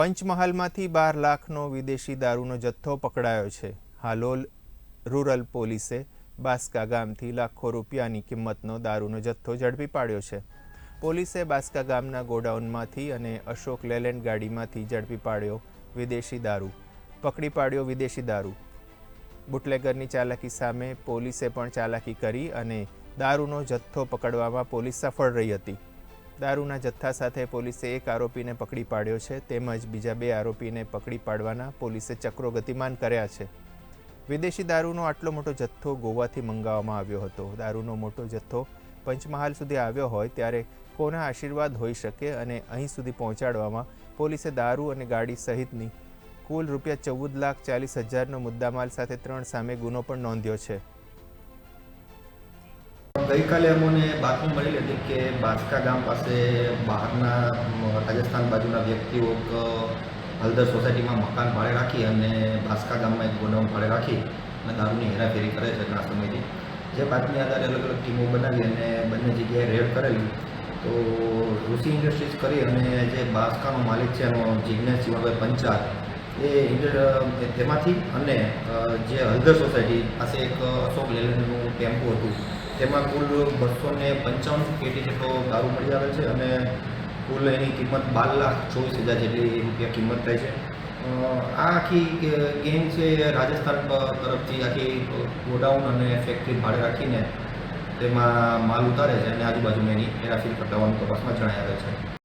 પંચમહાલમાંથી બાર લાખનો વિદેશી દારૂનો જથ્થો પકડાયો છે. હાલોલ રૂરલ પોલીસે બાસ્કા ગામથી લાખો રૂપિયાની કિંમતનો દારૂનો જથ્થો ઝડપી પાડ્યો છે. પોલીસે બાસ્કા ગામના ગોડાઉનમાંથી અને અશોક લેલેન્ડ ગાડીમાંથી ઝડપી પાડ્યો વિદેશી દારૂ, પકડી પાડ્યો વિદેશી દારૂ. બુટલેગરની ચાલાકી સામે પોલીસે પણ ચાલાકી કરી અને દારૂનો જથ્થો પકડવામાં પોલીસ સફળ રહી હતી. દારૂના જથ્થા સાથે પોલીસે એક આરોપીને પકડી પાડ્યો છે, તેમજ બીજા બે આરોપીને પકડી પાડવાના પોલીસે ચક્રો ગતિમાન કર્યા છે. વિદેશી દારૂનો આટલો મોટો જથ્થો ગોવાથી મંગાવવામાં આવ્યો હતો. દારૂનો મોટો જથ્થો પંચમહાલ સુધી આવ્યો હોય ત્યારે કોના આશીર્વાદ હોઈ શકે અને અહીં સુધી પહોંચાડવામાં પોલીસે દારૂ અને ગાડી સહિતની કુલ રૂપિયા ચૌદ લાખ ચાલીસ હજારનો મુદ્દામાલ સાથે ત્રણ સામે ગુનો પણ નોંધ્યો છે. ગઈકાલે અમને બાતમી મળી હતી કે બાસકા ગામ પાસે બહારના રાજસ્થાન બાજુના વ્યક્તિઓ હલદર સોસાયટીમાં મકાન ભાડે રાખી અને બાસકા ગામમાં એક ગોડાઉન ભાડે રાખી અને દારૂની હેરાફેરી કરે છે ઘણા સમયથી. જે બાતમી આધારે અલગ અલગ ટીમો બનાવી અને બંને જગ્યાએ રેડ કરેલી. તો ઋષિ ઇન્ડસ્ટ્રીઝ કરી અને જે બાસકાનો માલિક છે એનો જિજ્ઞેશ શિવાભાઈ પંચાલ, એ તેમાંથી અને જે હલદર સોસાયટી પાસે એક અશોક લેલનનું ટેમ્પો હતું તેમાં કુલ બસો ને પંચાવન પેટી જેટલો દારૂ મળી આવે છે અને કુલ એની કિંમત બાર લાખ ચોવીસ હજાર જેટલી રૂપિયા કિંમત થાય છે. આ આખી ગેમ છે રાજસ્થાન તરફથી આખી ગોડાઉન અને ફેક્ટરી ભાડે રાખીને તેમાં માલ ઉતારે છે અને આજુબાજુમાં એની હેરાફેરી કરતા હોવાનું તપાસમાં જણાય આવે છે.